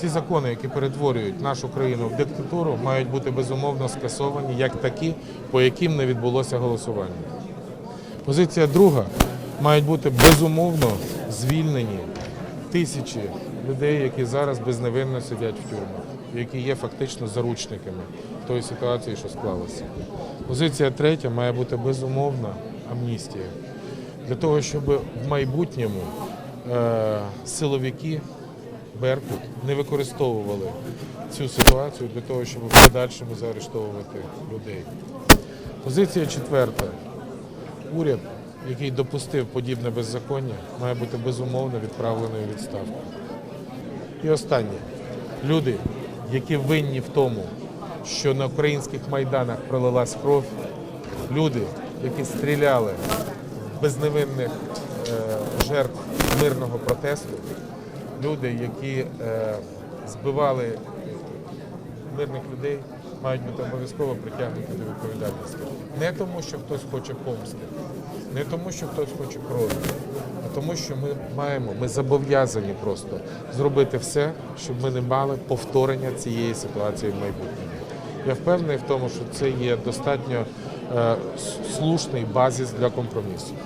Ці закони, які перетворюють нашу країну в диктатуру, мають бути безумовно скасовані як такі, по яким не відбулося голосування. Позиція друга мають бути безумовно звільнені тисячі людей, які зараз безневинно сидять в тюрмах, які є фактично заручниками тої ситуації, що склалася. Позиція третя має бути безумовна амністія для того, щоб в майбутньому е, силовики Беркут не використовували цю ситуацію для того, щоб в подальшому заарештовувати людей. Позиція четверта. Уряд, який допустив подібне беззаконня, має бути безумовно відправлений у відставку. І останнє. Люди, які винні в тому, що на українських майданах пролилась кров, люди, які стріляли безневинних е, жертв мирного протесту, люди, які е, збивали мирних людей, мають бути обов'язково притягнуті до відповідальності. Не тому, що хтось хоче помсти, не тому, що хтось хоче крові, а тому, що ми маємо, ми зобов'язані просто зробити все, щоб ми не мали повторення цієї ситуації в майбутньому. Я впевнений в тому, що це є достатньо е, слушний базис для компромісу.